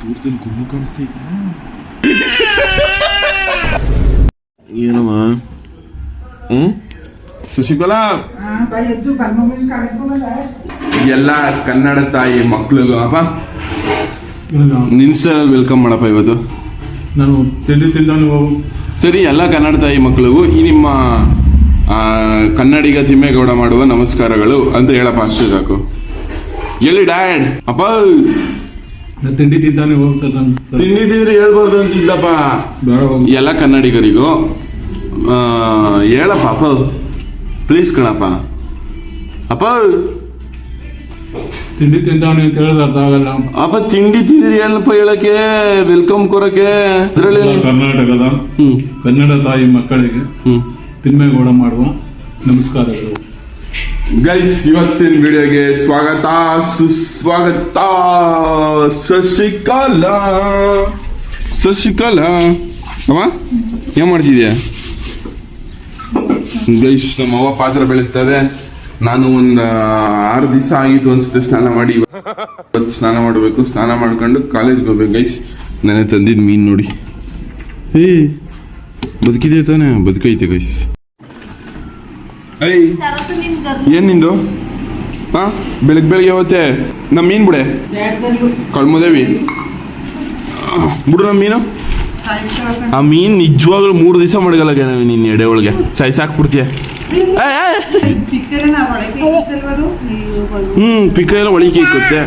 ದೂರದಲ್ಲಿ ಗುಮ್ಮು ಕಾಣಿಸ್ತೈತ ಏನಮ್ಮ? ಹ್ಮ್? ಶಶಿಕಲಾ ಎಲ್ಲ ಕನ್ನಡ ತಾಯಿ ಮಕ್ಕಳು ಅಪ್ಪ. ನಿನ್ಸ್ಟಲ್ ವೆಲ್ಕಮ್ ಮಾಡಪ್ಪ ಇವತ್ತು. ನಾನು ತಿಂಡಿ ತಿಂದಾನು ಸರಿ ಎಲ್ಲ ಕನ್ನಡ ತಾಯಿ ಮಕ್ಕಳಿಗೂ ಈ ನಿಮ್ಮ ಆ, ಕನ್ನಡಿಗ ತಿಮ್ಮೇಗೌಡ ಮಾಡುವ ನಮಸ್ಕಾರಗಳು ಅಂತ ಹೇಳಪ್ಪ ಅಷ್ಟೇ ಸಾಕು. ಎಲ್ಲಿ ಡ್ಯಾಡ್? ಅಪ್ಪ ತಿಂಡಿ ತಿಂತಾನೆ ಹೋಗು ಸರ್ ನಾನು. ಸರ್, ತಿಂಡಿ ತಿಂದ್ರೆ ಹೇಳ್ಬಾರ್ದು ಅಂತಿದ್ದಪ್ಪ. ಬೇಡ ಹೋಗು. ಎಲ್ಲ ಕನ್ನಡಿಗರಿಗೂ ಆ, ಹೇಳಪ್ಪ ಅಪ್ಪ ಪ್ಲೀಸ್ ಕಣಪ್ಪ. ಅಪ್ಪ ತಿಂಡಿ ತಿಂತಾನೆ ಅಂತ ಹೇಳಿದ್ರೆ ಅರ್ಥ ಆಗಲ್ಲ. ಅಪ್ಪ ತಿಂಡಿ ತಿಂದ್ರಿ ಏನಪ್ಪ ಹೇಳಕ್ಕೆ? ವೆಲ್ಕಮ್ ಕೊರಕ್ಕೆ ಅದ್ರಲ್ಲಿ ಕರ್ನಾಟಕದ ಹ್ಮ್. ಕನ್ನಡ ತಾಯಿ ಮಕ್ಕಳಿಗೆ ಹ್ಮ್. ಮಾಡುವ ನಮಸ್ಕಾರಗಳು. ಗೈಸ್, ಇವತ್ತಿನ ವಿಡಿಯೋಗೆ ಸ್ವಾಗತ. ಸುಸ್ವಾಗತ. ಶಶಿಕಲಾ. ಶಶಿಕಲಾ. ಅಮ್ಮ, ಏನ್ ಮಾಡ್ತಿದ್ಯಾ? ಗೈಸ್, ನಮ್ಮ ಅವ್ವ ಪಾತ್ರ ಬೆಳೀತದೆ. ನಾನು ಒಂದು ಆರು ದಿವಸ ಆಗಿತ್ತು ಅನ್ಸುತ್ತೆ ಸ್ನಾನ ಮಾಡಿ. ಇವತ್ತು ಸ್ನಾನ ಮಾಡಬೇಕು. ಸ್ನಾನ ಮಾಡ್ಕೊಂಡು ಕಾಲೇಜ್ಗೆ ಹೋಗ್ಬೇಕು. ಗೈಸ್ ನನಗೆ ತಂದಿದ್ದು ಮೀನು ನೋಡಿ. ಏ, ಬದುಕಿದೆ ತಾನೆ. ಬದುಕೈತೆ ಗೈಸ್. ನಿನ್ ಏನ್ ನಿಂದು? ಹಾ? ಬೆಳಗ್ಗೆ ಬೆಳಗ್ಗೆ ಹೋಗುತ್ತೆ ನಮ್ಮ ಮೀನ್ ಬಿಡೆ. ಕಳ್ಮದೇವಿ. ಬಿಡು ನಮ್ಮ ಮೀನು. ಆ ಮೀನ್ ನಿಜವಾಗ್ಲೂ ಮೂರು ದಿವಸ ಮಡಗಲ್ಲ ನಾವು ನಿನ್ನ ಎಡೆ ಒಳಗೆ. ಸಾಯ್ಸಾಕ್ಬಿಡ್ತೀಯ ಹ್ಮ್ ಪಿಕ್ಕ ಎಲ್ಲ ಒಳಗೆ ಇಕ್ಕುತ್ತೆ.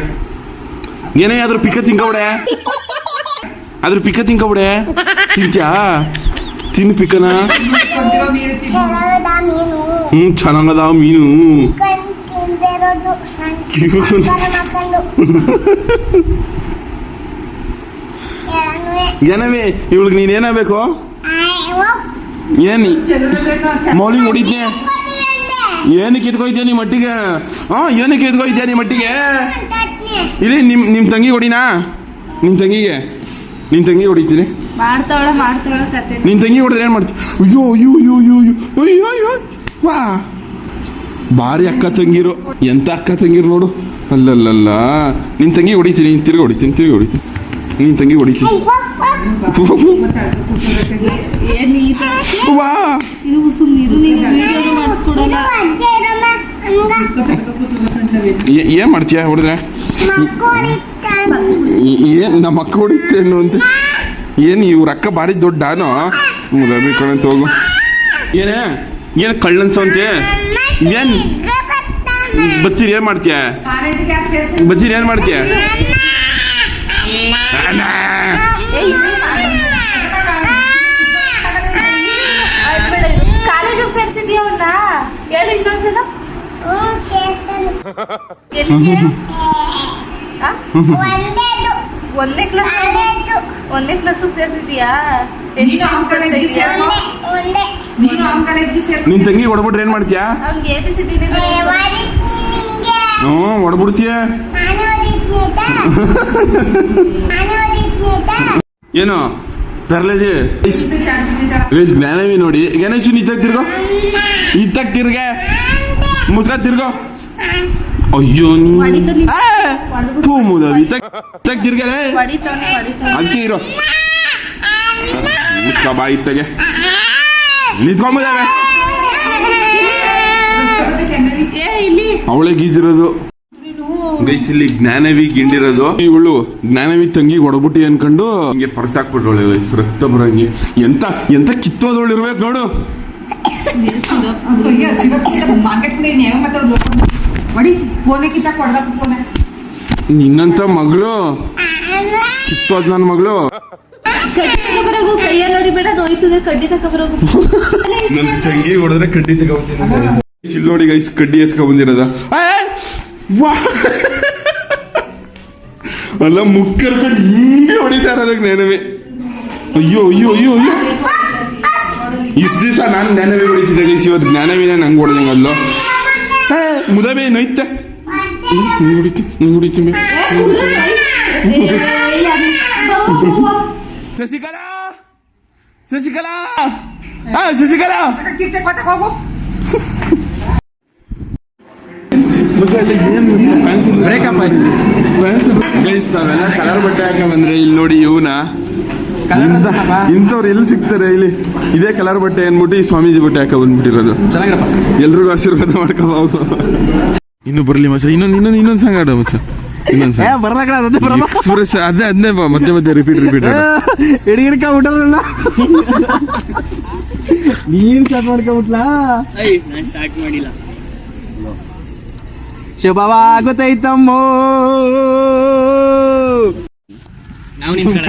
ಏನೇ ಅದ್ರ ಪಿಕ್ಕ ತಿನ್ಕೊಬಿಡೆ. ಅದ್ರ ಪಿಕ್ಕ ತಿನ್ಕೊಬಿಡೆ. ತಿಂತ್ಯಾ? ತಿನ್ ಪಿಕ್ಕನ. ಚೆನ್ನಾಗದ ಮೀನು. ಹ್ಮ್ ಚೆನ್ನಾಗದ ಮೀನು ಏನವೇ ಇವಳಿಗೆ ನೀನು ಏನಾಗಬೇಕು ಏನು? ಮೌಲಿ ಹೊಡಿದ್ನೆ ಏನಕ್ಕೆ ಇದ್ಕೊಯ್ತೀಯ ನಿಮ್ಮ ಮಟ್ಟಿಗೆ? ಹಾ ಏನಕ್ಕೆ ಇದ್ಕೊಯ್ತೀಯ ನಿಮ್ಮ ಮಟ್ಟಿಗೆ? ಇಲ್ಲಿ ನಿಮ್ಮ ನಿಮ್ ತಂಗಿ ಹೊಡಿನಾ? ನಿಮ್ಮ ತಂಗಿಗೆ? ನಿನ್ ತಂಗಿ ಹೊಡಿತೀನಿ. ನಿನ್ನ ತಂಗಿ ಹೊಡೆದ್ರೆ ಏನ್ ಮಾಡ್ತಿ ಅಯ್ಯೋ ಅಯ್ಯೋ ಅಯ್ಯೋ ಅಯ್ಯೋ ಅಯ್ಯೋ ಅಯ್ಯೋ ಅಯ್ಯೋ. ವಾ. ಭಾರಿ ಅಕ್ಕ ತಂಗಿರು. ಎಂತ ಅಕ್ಕ ತಂಗಿರು ನೋಡು. ಅಲ್ಲಲ್ಲಲ್ಲ. ನಿನ್ ತಂಗಿ ಹೊಡಿತೀನಿ ನೀನ್ ತಿರ್ಗಿ ಹೊಡಿತೀನಿ ತಿರ್ಗಿ ಹೊಡಿತೀನಿ. ನಿನ್ ತಂಗಿ ಹೊಡಿತೀನಿ. ಏನ್ ವಾ. ಏನ್ ಮಾಡ್ತೀಯ ಹೊಡೆದ್ರೆ? ಏನ್ ನಮ್ಮ ಅಕ್ಕ ಹೊಡಿತೇನು ಅಂತ? ಏನು ಇವ್ರ ಅಕ್ಕ ಭಾರಿ ದೊಡ್ಡಾನೋ ರವಿ ಕಣಂತ ಹೋಗು ಏನೇ? ಏನ್ ಕಳ್ಳನ್ ಸಂತೆ ಏನ್? ಬಚ್ಚಿರ್ ಏನ್ ಮಾಡ್ತೀಯ? ಬತ್ತೀರಿ ಏನ್ ಮಾಡ್ತೀಯ? ಒಂದೇ ಕ್ಲಾಸ್ ಒಂದನೇ ಕ್ಲಾಸ್ ಸೇರ್ಸಿದ್ಯಾ ನೀನು ಅವ್ನ್ ಕಾಲೇಜಿಗೆ ಸೇರ್ಕೊ. ಒಂದೇ ಒಂದೇ. ನೀನು ಅವ್ನ ಕಾಲೇಜ್ಗೆ ಸೇರ್ ನಿನ್ ತಂಗಿ ಹೊಡ್ಬಿಟ್ರೆ ಏನ್ ಮಾಡ್ತೀಯಾ? ಅವ್ನಿಗೆ ಎ ಬಿ ಸಿ ಡಿ ಹೊಡಿತೀನಿ ನಿಂಗೆ. ಹ್ಞೂ ಹೊಡ್ಬಿಡ್ತೀಯ? ನಾನು ಏನು? ಗೈಸ್ ಜ್ಞಾನವಿ ನೋಡಿ. ಗಣೇಶ ಇತ್ತಾಗ ತಿರ್ಗೋ. ಇತ್ತಾಗ ತಿರ್ಗೆ. ಮುದ್ಕ ತಿರ್ಗೋ. ಅಯ್ಯೋ ನೀ ಮುದವಿ ತಿರ್ಗಲೇ ಅದಕ್ಕೆ ಇರೋ. ಮುಚ್ಕ ತಗೆ ನಿಂತ್ಕೊಂಬುದಾವೆ ಅವಳೇ ಗೀಜಿರೋದು ಗೈಸ್ ಇಲ್ಲಿ ಜ್ಞಾನವಿ ಗಿಂಡಿರೋದು. ಇವಳು ಜ್ಞಾನವಿ ತಂಗಿ ಹೊಡಬಿಟ್ಟಿ ಅನ್ಕೊಂಡು ಹಿಂಗೆ ಪರ್ಸ್ ಹಾಕ್ಬಿಟ್ಟವಳೆ ಗೈಸ್ ರಕ್ತ ಬರಂಗಿ. ಎಂತ ಎಂತ ಕಿತ್ತೋದವಳು ಇರ್ಬೇಕು ನೋಡು. ಕಿತ್ತಾಕ್ ಫೋನೇ ನಿನ್ನಂತ ಮಗಳು? ಕಿತ್ತೋದ್ ನನ್ನ ಮಗಳು? ಕಡ್ಡಿ ತಗೊಬರೋಗು ಕೈಯಲ್ಲಿ ಹೊಡಿಬೇಡ ನೋಯ್ತದೆ ಕಡ್ಡಿ ತಗೊಬರೋಗು ನನ್ನ ತಂಗಿ ಹೊಡೆದ್ರೆ ಕಡ್ಡಿ ತಗೊಂತೀನಿ ಇಲ್ಲಿ ನೋಡಿ ಗೈಸ್ ಕಡ್ಡಿ ಎತ್ಕೊ ಬಂದಿರೋದ ವಾ. ಅಲ್ಲ ಮುಕ್ಕರ್ಕೊಂಡು ಹಿಂಗೆ ಹೊಡಿತಾರ ಅದಕ್ಕೆ ನೆನವೆ. ಅಯ್ಯೋ ಅಯ್ಯೋ ಅಯ್ಯೋ ಅಯ್ಯೋ. ಇಷ್ಟು ದಿವಸ ನಾನು ಜ್ಞಾನವೇ ಹೊಡಿತಿದ್ದೆ ಗೈಸ್ ಇವತ್ತು ಜ್ಞಾನವಿನ ನಂಗೆ ಹೊಡೆದಂಗಲ್ಲೋ ಮುದಬೇ ನೈತೆ ನೀನು ಹೊಡಿತಿ ಮೇ. ಶಶಿಕಲಾ? ಶಶಿಕಲಾ? ಹಾ ಶಶಿಕಲಾ? ಬ್ರೇಕಪ್ ಗೈಸ್ ನಾವೆಲ್ಲ ಕಲರ್ ಬಟ್ಟೆ ಹಾಕ ಬಂದ್ರೆ ಇಲ್ಲಿ ನೋಡಿ ಇವನ. ಇಂಥವ್ರು ಎಲ್ಲಿ ಸಿಗ್ತಾರೆ ಇಲ್ಲಿ? ಇದೇ ಕಲರ್ ಬಟ್ಟೆ ಅಂದ್ಬಿಟ್ಟು ಈ ಸ್ವಾಮೀಜಿ ಬಟ್ಟೆ ಹಾಕ ಬಂದ್ಬಿಟ್ಟಿರೋದು. ಎಲ್ರಿಗೂ ಆಶೀರ್ವಾದ ಮಾಡ್ಕೋಬಹುದು. ಇನ್ನು ಬರ್ಲಿ ಮಸ ಇನ್ನೊಂದು ಇನ್ನೊಂದು ಇನ್ನೊಂದು ಸಾಂಗ್ ಆಡೋ ಮಚ್ಚ. ಇನ್ನೊಂದು ಸಾಂಗ್ ಎಕ್ಸ್ಪ್ರೆಸ್ ಅದೇ ಅದನ್ನೇ ಮತ್ತೆ ಮತ್ತೆ ರಿಪೀಟ್ ರಿಪೀಟ್ ಹಿಡಿ. ಹಿಡ್ಕ ಬಿಟ್ಟಲ್ಲ ನೀನ್ ಸ್ಟಾರ್ಟ್ ಮಾಡ್ಕೊಬಿಟ್ಲಾ? ಶುಭವ ಆಗುತ್ತೈತಮ್ಮೋ ನಾವು ನಿಮ್ ಕಡೆ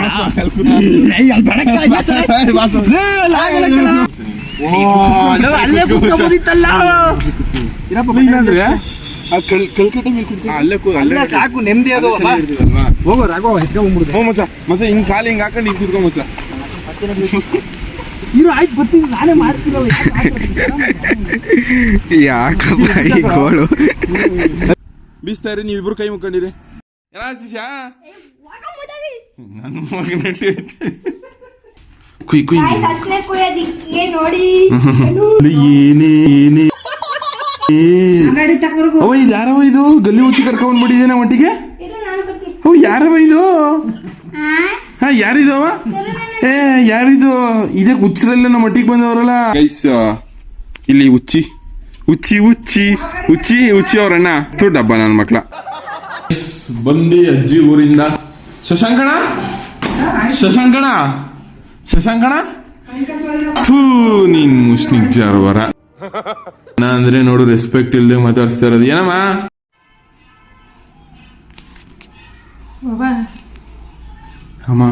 ಅಲ್ಲೇ ಕುತ್ಕೊಂಬೋದಿತ್ತಲ್ಲ ಏನಂದ್ರೆ ಕಲ್ಕಟ್ಟೆ ಮೇಲೆ ಕುತ್ಕೊಂಡು ಅಲ್ಲೇ ಕೂ- ಅಲ್ಲೇ ಅಲ್ಲೇ ಸಾಕು ನೆಮ್ಮದಿ ಅದು? ಹೋಗೋ ರಾಘವ ಎತ್ಕೊಂಡ್ಬಿಡ್ದು ಹ್ಞೂ ಮಚ್ಚ. ಮಚ್ಚ ಹಿಂಗ್ ಕಾಲು ಹಿಂಗ್ ಹಾಕೊಂಡು ಹಿಂಗ್ ಕುತ್ಕೊ ಮಚ್ಚ. ಇರು ಆಯ್ತು ಬರ್ತೀನಿ. ನಾನೇ ಯಾಕಪ್ಪ ಈ ಗೋಳು? ಬೀಸ್ತಾ ಇರಿ ನೀವಿಬ್ರು ಕೈ ಮುಕ್ಕೊಂಡಿರಿ. ಏನಾ ಶಿಷ್ಯ? ನನ್ನ ಮಗನ ಕುಯ್ ಕುಯ್ ಅರ್ಶನೆ ಕುಯ್ಯೋದಿಕ್ಕೆ ನೋಡಿ. ಏನೇ ಏನೇ. ಅವ ಇದು ಯಾರವ ಇದು? ಗಲ್ಲಿ ಉಚ್ಚಿ ಕರ್ಕೊಂಡ್ ಬಿಟ್ಟಿದ್ದೇನೆ ಒಟ್ಟಿಗೆ ಇರು ನಾನು ಬರ್ತೀನಿ. ಅವ್ ಯಾರವ ಇದು? ಹಾ ಯಾರಿದು ಅವ? ಏ ಯಾರಿದು? ಇದೇ ಹುಚ್ಚರೆಲ್ಲ ನಮ್ಮ ಒಟ್ಟಿಗೆ ಬಂದವರಲ್ಲ. ಗೈಸ್ ಇಲ್ಲಿ ಉಚ್ಚಿ ಉಚ್ಚಿ ಉಚ್ಚಿ ಉಚ್ಚಿ ಉಚ್ಚಿ ಅವ್ರಣ್ಣ. ತೂ ಡಬ್ಬ ನನ್ನ ಮಕ್ಳ. ಬಂದಿ ಅಜ್ಜಿ ಊರಿಂದ. ಶಶಾಂಕಣ? ಶಶಾಂಕಣ? ಶಶಾಂಕಣ? ಥೂ ನೀನ್ ಮುಷ್ನಿಕ್ ಜಾರ್ವರ ನಾ ಅಂದ್ರೆ ನೋಡು ರೆಸ್ಪೆಕ್ಟ್ ಇಲ್ಲದೆ ಮಾತಾಡ್ಸ್ತಾ ಇರೋದು. ಏನಮ್ಮ? ಅಮ್ಮ.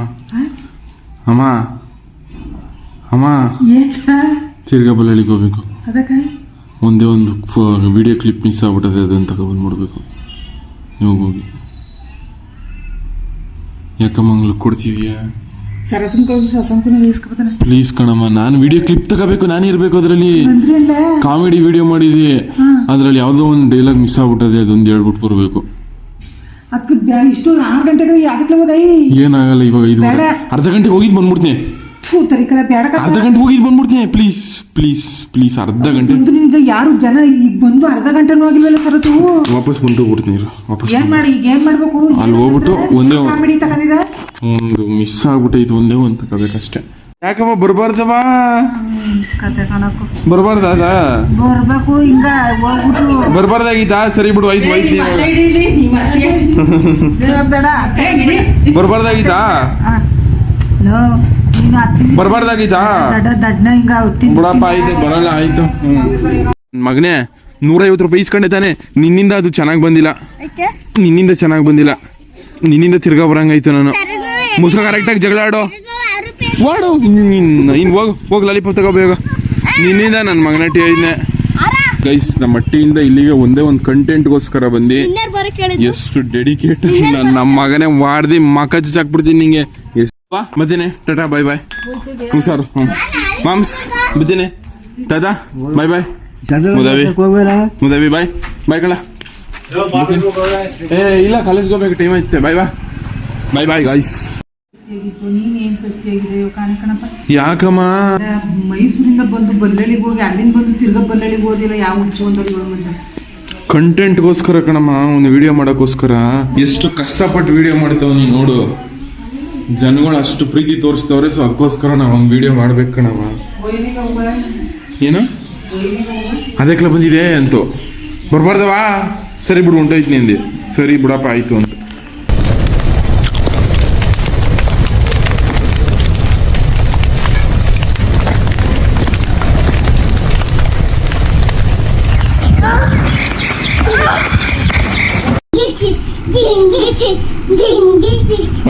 ಅಮ್ಮ. ಅಮ್ಮ. ತಿರ್ಗಾ ಹೋಗ್ಬೇಕು. ಒಂದೇ ಒಂದು ವಿಡಿಯೋ ಕ್ಲಿಪ್ ಮಿಸ್ ಆಗ್ಬಿಟ್ಟದೆ ಅದನ್ನು ತಗೊಬಂದು ನೋಡ್ಬೇಕು ನೀವು ಹೋಗಿ. ಯಾಕಮ್ಮ ಅಂಗ್ಳಿಗೆ ಕೊಡ್ತಿದ್ಯಾ? ಕಳ್ಸು ಸಸಂಕುನ ಇಸ್ಕೊಬತ್ತಾನೆ ಪ್ಲೀಸ್ ಕಣಮ್ಮ ನಾನು ವಿಡಿಯೋ ಕ್ಲಿಪ್ ತಗೋಬೇಕು ನಾನು ಇರಬೇಕು ಅದರಲ್ಲಿ. ಕಾಮಿಡಿ ವಿಡಿಯೋ ಮಾಡಿದ್ವಿ. ಅದ್ರಲ್ಲಿ ಯಾವುದೋ ಒಂದು ಡೈಲಾಗ್ ಮಿಸ್ ಆಗ್ಬಿಟ್ಟದೆ ಅದೊಂದು ಹೇಳ್ಬಿಟ್ಟು ಬರಬೇಕು. ಅದಕ್ಕೆ ಇಷ್ಟು ಗಂಟೆಗೆ ಅದಕ್ಕೆ ಏನಾಗಲ್ಲ ಇವಾಗ ಇದು. ಅರ್ಧ ಗಂಟೆಗೆ ಹೋಗಿದ್ ಬಂದ್ಬಿಡ್ತೀನಿ. ಥೂ ತರಿಕಲ ಬೇಡ ಕಣಪ್ಪ. ಅರ್ಧ ಗಂಟೆ ಹೋಗಿದ್ ಬಂದ್ಬಿಡ್ತೀನಿ. ಪ್ಲೀಸ್ ಪ್ಲೀಸ್ ಪ್ಲೀಸ್ ಅರ್ಧ ಗಂಟೆ. ಬಂದು ನಿನ್ಗೆ ಯಾರು ಜನ ಈಗ ಬಂದು ಅರ್ಧ ಗಂಟೆನೂ ಆಗಿಲ್ವಲ್ಲ ಸರತು ವಾಪಸ್ ಬಂದು ಬಿಡ್ತೀನಿ ಇರು, ವಾಪಸ್ ಏನ್ ಮಾಡಿ ಈಗ ಏನ್ ಮಾಡ್ಬೇಕು? ಅಲ್ಲಿ ಹೋಗ್ಬಿಟ್ಟು ಒಂದೇ ಒಂದು- ಕಾಮಿಡಿ ತಗೊಂಡಿದೆ ಒಂದು ಮಿಸ್ ಆಗ್ಬಿಟ್ಟೈತೆ ಒಂದೇ ಒಂದು ತಗೋಬೇಕಷ್ಟೇ. ಯಾಕಮ್ಮ ಬರಬಾರ್ದಮ್ಮ? ಕತೆ ಕಾಣಕು ಬರಬಾರ್ದ ಬರ್ಬೇಕು ಹಿಂಗ ಹೋಗ್ಬಿಟ್ಟು ಬರಬಾರ್ದಾಗಿತ್ತಾ? ಸರಿ ಬಿಡು ಆಯ್ತು ಆಯ್ತು ಬೇಡ ಅತ್ತೆ ಹಿಡಿ. ಬರಬಾರ್ದಾಗಿತ್ತಾ ಆ, ಲೋ, ನೀನು ಹತ್ತಿ ಬರಬಾರ್ದಾಗಿತ್ತಾ? ದಡ್ಡ ಹಾ. ಹಿಂಗ ತಿಂದು ಬಿಡಪ್ಪ ಆಯ್ತು ಬರಲ್ಲ ಆಯ್ತು. ಮಗನೇ ನೂರೈವತ್ತು ರೂಪಾಯಿ ಇಸ್ಕೊಂಡೆ ತಾನೆ ನಿನ್ನಿಂದ ಅದು ಚೆನ್ನಾಗಿ ಬಂದಿಲ್ಲ. ನಿನ್ನಿಂದ ಚೆನ್ನಾಗಿ ಬಂದಿಲ್ಲ. ನಿನ್ನಿಂದ ತಿರ್ಗಾ ಬರಂಗಾಯ್ತು ನಾನು. ಮುಸ್ಕ ಕರೆಕ್ಟಾಗಿ ಜಗಳ ಆಡೋ. ವಾಡು. ನಿನ್ನ ಇನ್ನು ಹೋಗು ಹೋಗ್ ಲಾಲಿಪಾಪ್ ತಗೋಬೇಗ ನಿನ್ನಿಂದ ನನ್ನ ಮಗನ ಟಿ ಐದನೇ. ಗೈಸ್ ನಮ್ಮ ಅಟ್ಟಿಯಿಂದ ಇಲ್ಲಿಗೆ ಒಂದೇ ಒಂದು ಕಂಟೆಂಟ್ಗೋಸ್ಕರ ಬಂದು. ಎಷ್ಟು ಡೆಡಿಕೇಟ್ ನನ್ನ ನಮ್ಮ ಮಗನೇ ಮಾಡ್ದಿ ಮಕ ಚಾಕ್ಬಿಡ್ತೀನಿ ನಿಂಗೆ. ಎಷ್ಟು ಬಾ ಮತ್ತೇನೆ ಟಾಟಾ ಬಾಯ್ ಬಾಯ್ ಹುಷಾರು ಹ್ಞೂ ಮಾಮ್ಸ್ ಬತ್ತೀನಿ ಟಾಟಾ ಬಾಯ್ ಬಾಯ್ ಮುದವಿ ಮುದವಿ ಬಾಯ್ ಬಾಯ್ ಕಳ ಏ ಇಲ್ಲ ಕಾಲೇಜ್ಗೆ ಹೋಗ್ಬೇಕು ಟೈಮ್ ಐತೆ ಬಾಯ್ ಬಾ ಬಾಯ್ ಬಾಯ್ ಗಾಯ್ಸ್ ಯಾಕಮ್ಮ? ಮೈಸೂರಿಂದ ಬಂದು ಬಲ್ಲಳಿಗೆ ಹೋಗಿ ಅಲ್ಲಿಂದ ಬಂದು ತಿರ್ಗಾ ಬಲ್ಲಳಿಗೆ ಹೋದಿಲ್ಲ ಯಾವ ಹುಚ್ಚು ಒಂದಲ್ಲಿ ಕಂಟೆಂಟ್ಗೋಸ್ಕರ ಕಣಮ್ಮ ಒಂದು ವಿಡಿಯೋ ಮಾಡೋಕ್ಕೋಸ್ಕರ. ಎಷ್ಟು ಕಷ್ಟಪಟ್ಟು ವಿಡಿಯೋ ಮಾಡ್ತಾವ ನೀನು ನೋಡು. ಜನಗಳು ಅಷ್ಟು ಪ್ರೀತಿ ತೋರಿಸ್ತವ್ರೆ ಸೊ ಅದಕ್ಕೋಸ್ಕರ ನಾವು ಒಂದು ವಿಡಿಯೋ ಮಾಡ್ಬೇಕು ಕಣವ ಏನು? ಅದಕ್ಕೆ ಬಂದಿದೆ ಅಂತು. ಬರ್ಬಾರ್ದವಾ ಸರಿ ಬಿಡು ಹೊಂಟೋಯ್ತು ನಿಂದೆ. ಸರಿ ಬಿಡಪ್ಪ, ಆಯ್ತು ಅಂತ.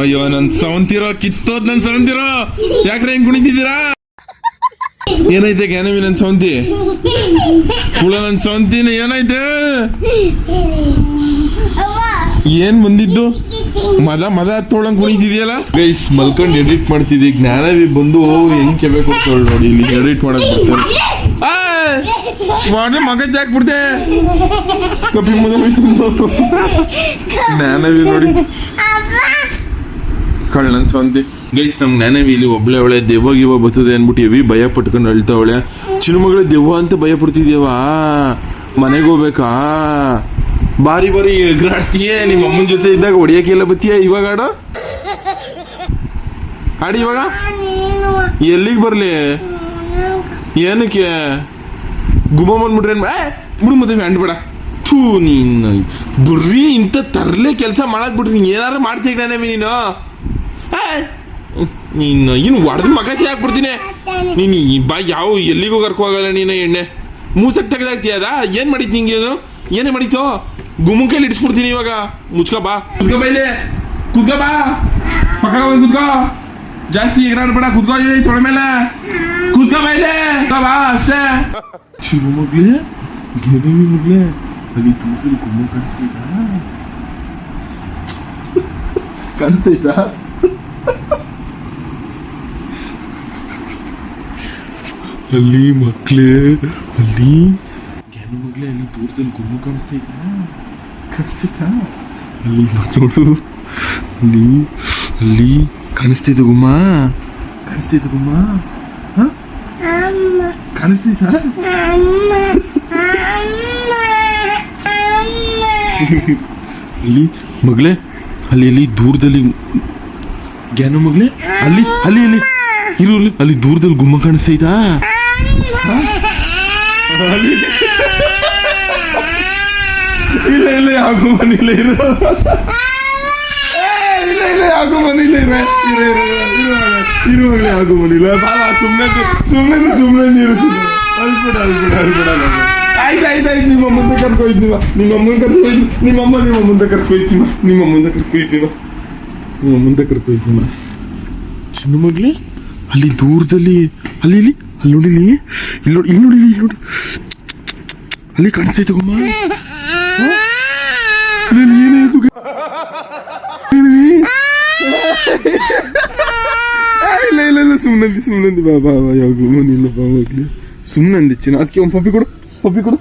ಅಯ್ಯೋ, ನನ್ ಸವಂತಿರೋ ಕಿತ್ತೋದ್ ನನ್ ಸವಂತಿರೋ ಯಾಕ್ರೆ ಹೆಂಗ್ ಕುಣಿತಿದ್ದೀರಾ? ಏನೈತೆ ಜ್ಞಾನವಿ ನನ್ ಸವಂತಿ ಹುಳ ನನ್ ಸವಂತಿನ ಏನೈತೆ ಏನ್ ಬಂದಿದ್ದು? ಮದ ಮದ ತೋಳಂಗ್ ಕುಣಿತಿದ್ಯಲ್ಲ? ಗೈಸ್, ಮಲ್ಕೊಂಡ್ ಎಡಿಟ್ ಮಾಡ್ತಿದ್ದಿ. ಜ್ಞಾನವಿ ಬಂದು ಹೆಂಗ್ ಕೆಬೇಕು ನೋಡಿ, ಇಲ್ಲಿ ಎಡಿಟ್ ಮಾಡಕ್ ಬರ್ತಾರೆ. ಮಾಡಿ ಮಗ ಜಾಕ್ಬಿಡ್ತೆ ಕಪಿ ಮುದ ಜ್ಞಾನವಿ ನೋಡಿ. ಕಳ್ಳನ್ ಸ್ವಂತಿ. ಗೈಸ್ ನಮ್ ಜ್ಞಾನವಿ ಇಲ್ಲಿ ಒಬ್ಳೆ ಅವಳೆ ದೆವ್ವ ಗಿವ ಬರ್ತದೆ ಅನ್ಬಿಟ್ಟು ಎವಿ ಭಯ ಪಟ್ಕೊಂಡು ಅಳ್ತಾವಳೆ ಚಿನ್ನಮಗಳ ದೆವ್ವ ಅಂತ ಭಯ ಪಡ್ತಿದ್ಯವಾ? ಮನೆಗೆ ಹೋಗ್ಬೇಕಾ? ಬಾರಿ ಬಾರಿ ಎಗ್ರಾಡ್ತೀಯೇ ನಿಮ್ಮ ಅಮ್ಮನ ಜೊತೆ ಇದ್ದಾಗ ಹೊಡಿಯಕ್ಕೆಲ್ಲ ಬತ್ತೀಯ ಇವಾಗ ಆಡು? ಆಡಿ ಇವಾಗ? ಎಲ್ಲಿಗೆ ಬರಲಿ? ಏನಕ್ಕೆ? ಗುಮ್ಮ ಬಂದ್ಬಿಟ್ರೆ ಏ ಬಿಡು ಮತ್ತೆ ಬೇಡ. ಥೂ ನೀನು ಬುರ್ರಿ ಇಂಥ ತರಲೆ ಕೆಲಸ ಮಾಡಕ್ ಬಿಟ್ರಿ ನೀನು ಏನಾರು ಮಾಡ್ತೀಯ ನಾನೇ ನೀನು? ಏ, ನೀನು ಇನ್ನು ಹೊಡೆದು ಮಗಸಿ ಹಾಕ್ಬಿಡ್ತೀನಿ. ನೀನು ಈ ಬಾ ಯಾವ ಎಲ್ಲಿಗೂ ಕರ್ಕೋಗಲ್ಲ ನೀನು ಎಣ್ಣೆ. ಮೂಸಕ್ ತೆಗ್ದಾಗ್ತೀಯ ಏನ್ ಏನು ಮಾಡಿತ್ತು ನಿಂಗೆ ಅದು? ಏನೇ ಮಾಡಿತ್ತು ಗುಮ್ಮು ಕೈಲಿ ಇಡಿಸ್ಬಿಡ್ತೀನಿ ಇವಾಗ. ಮುಚ್ಕ ಬಾ. ಕುದ್ಕ ಬೈಲೆ ಕುದ್ಕ ಬಾ. ಪಕ್ಕ ಬಂದು ಕುತ್ಕೋ ಜಾಸ್ತಿ ಎಗರಾಡ್ಬೇಡ ಬೇಡ ಇಲ್ಲಿ ತೊಳೆ ಮೇಲೆ. ಕುದ್ಕ ಬೈಲೆ ಬಾ ಅಷ್ಟೇ. ಶಿವ ಮಗ್ಲೆ? ಏನವಿ ಮಗ್ಲೆ? ಅಲ್ಲಿ ತೋರಿಸಲು ಗುಮ್ಮ ಕಾಣಿಸ್ತೈತಾ ಕಾಣಿಸ್ತೈತಾ ಅಲ್ಲಿ ಮಕ್ಳೇ, ಅಲ್ಲಿ? ಗೆನು ಮಗ್ಲೇ, ಅಲ್ಲಿ ದೂರದಲ್ಲಿ ಗುಮ್ಮ ಕಾಣಿಸ್ತೈತಾ ಕಾಣಿಸ್ತೈತಾ ಅಲ್ಲಿ ನೋಡು. ಅಲ್ಲಿ ಅಲ್ಲಿ ಕಾಣಿಸ್ತೈತೆ ಗುಮ್ಮ. ಕಾಣಿಸ್ತೈತೆ ಗುಮ್ಮ. ಹ? ಅಮ್ಮ ಇಲ್ಲಿ ಮಗಳೇ ಅಲ್ಲಿ ಅಲ್ಲಿ ದೂರದಲ್ಲಿ ಗ್ಯಾನು ಮಗಳೇ? ಅಲ್ಲಿ ಅಲ್ಲಿ ಅಲ್ಲಿ. ಇರು ಅಲ್ಲಿ ದೂರದಲ್ಲಿ ಗುಮ್ಮ ಕಾಣಿಸ್ತೈತಾ ಇಲ್ಲ ಇಲ್ಲ ಯಾವ ಮನಿಲ್ಲ ಇಲ್ಲ ಇರು ಇಲ್ಲ ಇಲ್ಲ ಯಾವ ಮನಿಲ್ಲ ಇಲ್ಲ ಇರು ಇರು ಇರು. ಇರು ಇರು ಮಗಳೇ ಯಾವ ಗುಮ್ಮನ ಇಲ್ಲ ಬಾಬಾ ಸುಮ್ಮನೆ ಸುಮ್ಮನೆ ಸುಮ್ಮನೆ ನೀರು ಸುಮ್ಮನೆ ಅಲ್ಬಿಡ ಅಲ್ಬಿಡ ಅಲ್ಬಿಡ ಆಯ್ತು ಆಯ್ತು ಆಯ್ತು. ನಿಮ್ಮ ಮುಂದೆ ಕರ್ಕೊಯ್ತೀವ ನಿಮ್ಮ ಅಮ್ಮನ ಕರ್ಕೊಯ್ತು. ನಿಮ್ಮ ಅಮ್ಮ ನಿಮ್ಮ ಮುಂದೆ ಕರ್ಕೊಯ್ತೀವ ನಿಮ್ಮ ಮುಂದೆ ಕರ್ಕೊಯ್ತೀವ ನಿಮ್ಮ ಮುಂದೆ ಕರ್ಕೊಯ್ತೀವ ಚಿನ್ನ ಮಗಳೇ ಅಲ್ಲಿ ದೂರದಲ್ಲಿ, ಅಲ್ಲಿ ಇಲ್ಲಿ, ಅಲ್ಲಿ ನೋಡಿಲಿ ಇಲ್ಲಿ ನೋಡಿ ಇಲ್ಲಿ ನೋಡಿ ಇಲ್ಲಿ ನೋಡಿ. ಅಲ್ಲಿ ಕಾಣಿಸ್ತೈತೆ ಗುಮ್ಮ ಏನು ಏನಾಯ್ತು ಇಲ್ಲ ಇಲ್ಲ ಇಲ್ಲ ಸುಮ್ಮನಂದಿ ಸುಮ್ಮನಂದಿ ಬಾ ಬಾ ಬಾ ಯಾವ ಗುಮ್ಮನಿಲ್ಲ ಬಾ ಹೋಗ್ಲಿ. ಸುಮ್ಮನಂದಿ ಚಿನ್ನ. ಅದಕ್ಕೆ ಒಂದು ಪಪ್ಪಿ ಕೊಡು. ಪಪ್ಪಿ ಕೊಡು.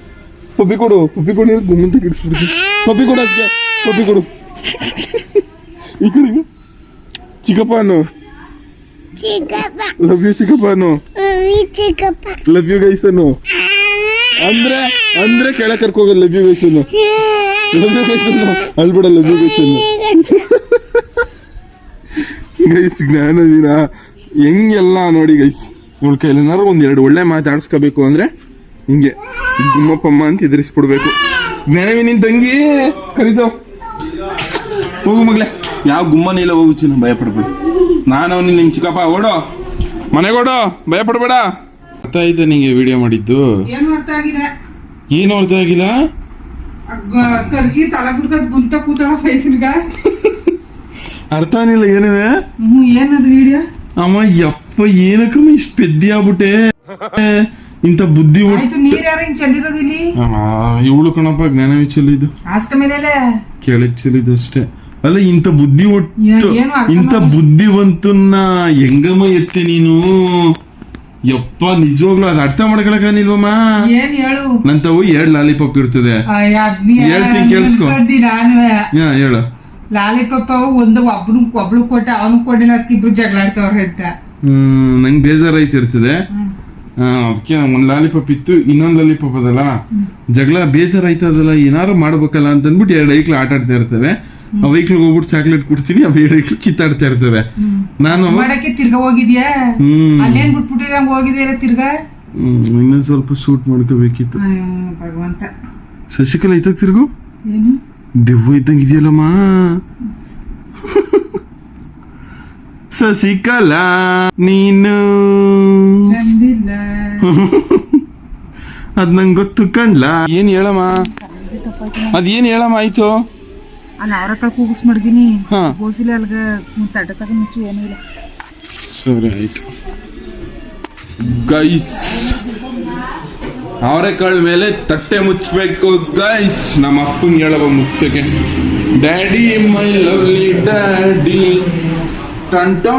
ಪಪ್ಪಿ ಕೊಡು. ಪಪ್ಪಿ ಕೊಡು ನೀನು ಗುಮ್ಮಂತ ಕಿಡಿಸ್ಬಿಡ್ತೀನಿ ಪಪ್ಪಿ ಕೊಡು ಅದಕ್ಕೆ. ಪಪ್ಪಿ ಕೊಡು. ಈ ಕಡೆಗೆ ಚಿಕ್ಕಪ್ಪ ಅನ್ನು. ಚಿಕ್ಕಪ್ಪ. ಲವ್ ಯು ಚಿಕ್ಕಪ್ಪ ಅನ್ನು. ಮಮ್ಮಿ ಚಿಕ್ಕಪ್ಪ. ಲವ್ ಯು ಗೈಸ್ ಅನ್ನು. ಅಂದ್ರೆ ಅಂದ್ರೆ ಕೆಳ ಕರ್ಕೋಗೋದು ಲವ್ ಯು ಗೈಸ್ ಅನ್ನು ಲವ್ ಯು ಗೈಸ್ ಅನ್ನು. ಅಲ್ಬೇಡ ಲವ್ ಯು ಗೈಸ್ ಗೈಸ್ ಹೆಂಗೆಲ್ಲ ನೋಡಿ ಗೈಸ್ ಇವಳ ಕೈಲೇನಾರು ಒಂದ್ ಎರಡು ಒಳ್ಳೆ ಮಾತಾಡ್ಸ್ಕೋಬೇಕು ಅಂದ್ರೆ ಹಿಂಗೆ ಗುಮ್ಮಪ್ಪಮ್ಮ ಅಂತ ಎದುರಿಸ್ಬಿಡ್ಬೇಕು ಜ್ಞಾನವಿ ನಿನ್ ತಂಗಿ ಕರೀತೋ ಹೋಗು ಮಗ್ಲೆ. ಯಾವ ಗುಮ್ಮನ ಇಲ್ಲ ಹೋಗು ಚಿನ್ನ ಭಯ ಪಡ್ಬೇಡ ನಾನು ಅವ್ನು ನಿಮ್ ಚಿಕ್ಕಪ್ಪ ಓಡೋ. ಮನೆಗೆ ಓಡೋ ಭಯ ಪಡ್ಬೇಡ ಅರ್ಥ ಆಯ್ತಾ ನಿಂಗೆ ವಿಡಿಯೋ ಮಾಡಿದ್ದು? ಏನು ಅರ್ಥ ಆಗಿಲ್ಲ ಏನು ಅರ್ಥ ಆಗಿಲ್ಲ? ಅಗ್ಗ- ಕರ್ಗಿ ತಲೆ ಬಿಡ್ಕದ್ ಗುಂತ ಕೂತಾಳ ಫೈಸಿನ್ಗ ಅರ್ಥ ಆಗಿಲ್ಲ ಏನೇ ಹ್ಞೂ ಏನದು ವಿಡಿಯೋ ಅಮ್ಮ ಯಪ್ಪ ಏನಕ್ಕಮ್ಮ ಇಷ್ಟು ಪೆದ್ದಿ ಆಗ್ಬಿಟ್ಟೆ? ಇಂತ ಬುದ್ಧಿ ಆಯ್ತು ನೀರ್ ಯಾರು ಹಿಂಗ್ ಚೆಲ್ಲಿರೋದು ಇಲ್ಲಿ? ಇವಳು ಕಣಪ್ಪ ಜ್ಞಾನ ಚೆಲ್ಲಿದ್ದು ಮೇಲೆ ಕೆಳಗ್ ಚೆಲ್ಲಿದ್ದು ಅಷ್ಟೇ. ಅಲ್ಲ ಇಂತ ಬುದ್ಧಿ ಒಟ್ಟು ಇಂತ. ಬುದ್ಧಿವಂತನ್ನ ಹೆಂಗಮ್ಮ ಎತ್ತೆ ನೀನು? ಯಪ್ಪ ನಿಜವಾಗ್ಲೂ ಅದ್ ಅರ್ಥ ಮಾಡ್ಕೊಳಕಾನಿಲ್ವಮ್ಮ ಏನ್ ಹೇಳು? ನನ್ ತಾವು ಎರಡ್ ಲಾಲಿಪಾಪ್ ಇರ್ತದೆ. ಹೇಳ್ತೀನಿ ಕೇಳಿಸ್ಕೊ. ಹೇಳು. ಲಾಲಿಪಾಪ ಒಂದು ಒಬ್ನು ಒಬ್ಳು ಕೊಟ್ಟ ಅವನು ಕೊಡಿಲ್ಲ ಅದಕ್ಕೆ ಇಬ್ರು ಜಗಳಾಡ್ತವ್ರ ಅಂತ. ನಂಗೆ ಬೇಜಾರಾಯ್ತಿರ್ತದೆ. ಅದಕ್ಕೆ ಒಂದು ಲಾಲಿಪಾಪ್ ಇತ್ತು ಇನ್ನೊಂದು ಲಾಲಿಪಾಪ್ ಅದಲ್ಲ. ಜಗಳ ಬೇಜಾರಾಯ್ತದಲ್ಲ ಏನಾರು ಮಾಡ್ಬೇಕಲ್ಲ ಅಂತ ಅಂದ್ಬಿಟ್ಟು ಎರಡು ಐಕ್ಳು ಆಟ ಆಡ್ತಾ ಇರ್ತವೆ. ಆ ಐಕ್ಳಿಗೆ ಹೋಗ್ಬಿಟ್ಟು ಚಾಕ್ಲೇಟ್ ಕೊಡ್ತೀನಿ ಅವ್ ಎರಡು ಐಕ್ಳು ಕಿತ್ತಾಡ್ತಾ ಇರ್ತವೆ. ನಾನು ಮಾಡಕ್ಕೆ ತಿರ್ಗಾ ಹೋಗಿದ್ಯಾ? ಅಲ್ಲೇನ್ ಬಿಟ್ಬಿಟ್ಟಿದಂಗ ಹೋಗಿದ್ಯಾ ತಿರ್ಗಾ? ಇನ್ನೊಂದ್ ಸ್ವಲ್ಪ ಶೂಟ್ ಮಾಡ್ಕೋಬೇಕಿತ್ತು. ಭಗವಂತ. ಶಶಿಕಲಾ ಐತಾಗ ತಿರ್ಗು? ಏನು? ದೆವ್ವ ಇದ್ದಂಗೆ ಇದೆಯಲ್ಲಮ್ಮ ಸಸಿಕಲಾ ನೀನು ಅದ್ ನಂಗೆ ಗೊತ್ತು ಕಣ್ಲ ಏನ್ ಹೇಳಮ್ಮ ಅದೇನ್ ಹೇಳಮ್ಮ ಆಯ್ತು ಅಲ್ಲಿ ಅವ್ರ ಹತ್ರ ಕೂಗಿಸ್ ಮಾಡಿದೀನಿ ಹಾ ಗೋಸಿಲಿ ಅಲ್ಗ ತಟ ಮುಚ್ಚು ಏನೂ ಇಲ್ಲ ಸರಿ ಆಯ್ತು ಗೈಸ್ ಅವರೆಕಾಳ ಮೇಲೆ ತಟ್ಟೆ ಮುಚ್ಚಬೇಕು. ಗೈಸ್ ನಮ್ಮ ಅಪ್ಪನ ಹೇಳವ ಮುಚ್ಚಕ್ಕೆ. ಡ್ಯಾಡಿ ಮೈ ಲವ್ಲಿ ಡ್ಯಾಡಿ ಟಂಟಾ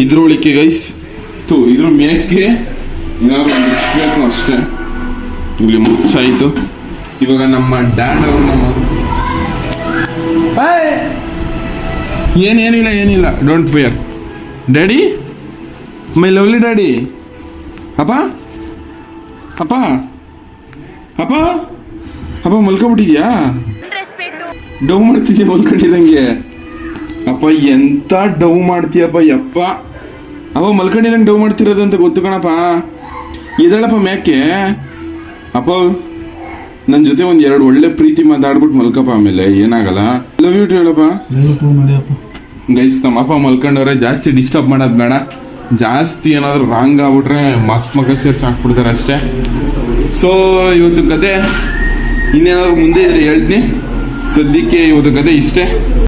ಇದ್ರೊಳಿಕೆ ಗೈಸ್ ತು ಇದ್ರ ಮೇಕೆ ಏನಾದ್ರು ಮುಚ್ಚಬೇಕು ಅಷ್ಟೇ. ಇಲ್ಲಿ ಮುಚ್ಚಾಯಿತು. ಇವಾಗ ನಮ್ಮ ಡ್ಯಾಡ್ ಅವರು ನಮ್ಮ! ಏನೇನಿಲ್ಲ ಏನಿಲ್ಲ don't fear daddy my lovely daddy ಅಪ್ಪ? ಅಪ್ಪ? ಅಪ್ಪ? ಅಪ್ಪ ಮಲ್ಕೊಬಿಟ್ಟಿದ್ಯಾ? ಡವ್ ಮಾಡ್ತಿದ್ಯಾ ಮಲ್ಕೊಂಡಿದಂಗೆ ಅಪ್ಪ ಎಂತ ಡವ್ ಮಾಡ್ತೀಯಪ್ಪ ಯಪ್ಪ. ಅವ ಮಲ್ಕೊಂಡಿದಂಗೆ ಡವ್ ಮಾಡ್ತಿರೋದು ಅಂತ ಗೊತ್ತು ಕಣಪ್ಪ. ಇದಳಪ್ಪ ಮ್ಯಾಕೆ ಅಪ್ಪ ನನ್ನ ಜೊತೆ ಒಂದು ಎರಡು ಒಳ್ಳೆ ಪ್ರೀತಿ ಮಾತಾಡ್ಬಿಟ್ಟು ಮಲ್ಕಪ್ಪ ಆಮೇಲೆ ಏನಾಗಲ್ಲ. ಲವ್ ಯು ಹೇಳಪ್ಪ. ಗೈಸ್ ನಮ್ಮ ಅಪ್ಪ ಮಲ್ಕೊಂಡವ್ರೆ ಜಾಸ್ತಿ ಡಿಸ್ಟರ್ಬ್ ಮಾಡೋದು ಬೇಡ. ಜಾಸ್ತಿ ಏನಾದರೂ ರಾಂಗ್ ಆಗ್ಬಿಟ್ರೆ ಮಕ್ ಮಗ ಸೇರ್ಸಿ ಹಾಕ್ಬಿಡ್ತಾರೆ ಅಷ್ಟೇ. ಸೊ ಇವತ್ತು ಕತೆ ಇನ್ನೇನಾದ್ರು ಮುಂದೆ ಇದ್ರೆ ಹೇಳ್ತೀನಿ. ಸದ್ಯಕ್ಕೆ ಇವತ್ತು ಕತೆ ಇಷ್ಟೇ.